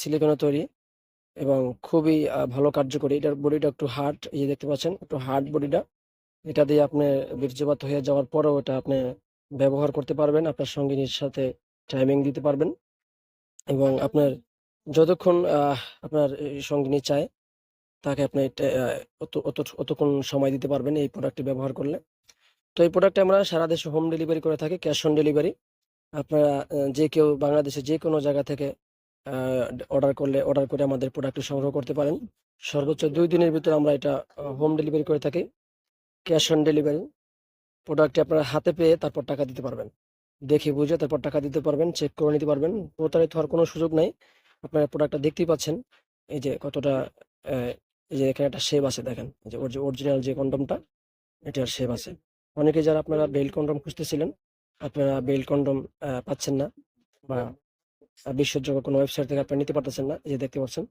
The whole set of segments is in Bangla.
সিলিকনে তৈরি এবং খুবই ভালো কার্যকরী। এটার বডিটা একটু হার্ড এই দেখতে পাচ্ছেন একটু হার্ড বডিটা। এটা দিয়ে আপনি বীর্যপাত হয়ে যাওয়ার পরেও এটা আপনি ব্যবহার করতে পারবেন। আপনার সঙ্গিনীর সাথে টাইমিং দিতে পারবেন। এবং আপনার যতক্ষণ আপনার সঙ্গিনী চায় তাকে আপনি অত অত অতক্ষণ সময় দিতে পারবেন এই প্রোডাক্টটি ব্যবহার করলে। তো এই প্রোডাক্টটা আমরা সারা দেশে হোম ডেলিভারি করে থাকি, ক্যাশ অন ডেলিভারি। আপনারা যে কেউ বাংলাদেশে যে কোনো জায়গা থেকে অর্ডার করলে অর্ডার করে আমাদের প্রোডাক্টটি সংগ্রহ করতে পারেন। সর্বোচ্চ দুই দিনের ভিতরে আমরা এটা হোম ডেলিভারি করে থাকি। Cash on delivery. প্রোডাক্টটি আপনারা হাতে পেয়ে তারপর টাকা দিতে পারবেন। দেখে বুঝে তারপর টাকা দিতে পারবেন, চেক করে নিতে পারবেন। প্রতারিত হওয়ার কোনো সুযোগ নাই। আপনারা প্রোডাক্টটা দেখতেই পাচ্ছেন। এই যে কতটা এই যে এখানে একটা শেপ আছে দেখেন। যে ওর যে অরিজিনাল যে কনডমটা এটার শেপ আছে। অনেকে যারা আপনারা বেল কনডম খুঁজতেছিলেন, আপনারা বেল্ট কনডম পাচ্ছেন না বা আ বিশ্বাসযোগ্য কোনো ওয়েবসাইট থেকে আপনারা নিতে পারতেছেন না। যে দেখতে পাচ্ছেন।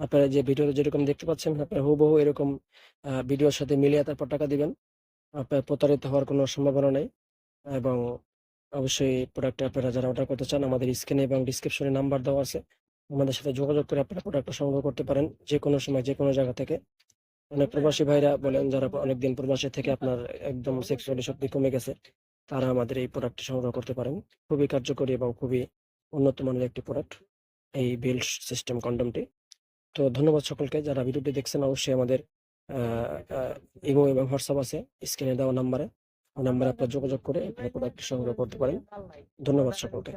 আপনারা যে ভিডিওতে যেরকম দেখতে পাচ্ছেন আপনারা হুবহু এরকম ভিডিওর সাথে মিলিয়ে তারপর টাকা দিবেন। আপনার প্রতারিত হওয়ার কোনো সম্ভাবনা নেই। এবং অবশ্যই প্রোডাক্টটা আপনারা যারা অর্ডার করতে চান আমাদের স্ক্রিনে এবং ডেসক্রিপশনে নাম্বার দেওয়া আছে। আমাদের সাথে যোগাযোগ করে আপনারা প্রোডাক্টটা সংগ্রহ করতে পারেন। যেকোনো সময় যেকোনো জায়গা থেকে। অনেক প্রবাসী ভাইরা বলেন যারা অনেকদিন প্রবাসী থেকে আপনার একদম সেক্সুয়ালি শক্তি কমে গেছে, তারা আমাদের এই প্রোডাক্টটি সংগ্রহ করতে পারেন। খুবই কার্যকরী এবং খুবই উন্নত মানের একটি প্রোডাক্ট এই বেল্ট সিস্টেম কন্ডমটি তো ধন্যবাদ সকলকে, যারা ভিডিওটি দেখছেন অবশ্যই আমাদের ইমো এবং হোয়াটসঅ্যাপ আছে স্ক্রিনে দেওয়া নাম্বারে। নাম্বারে আপনারা যোগাযোগ করে প্রোডাক্টটি সংগ্রহ করতে পারেন। ধন্যবাদ সকলকে।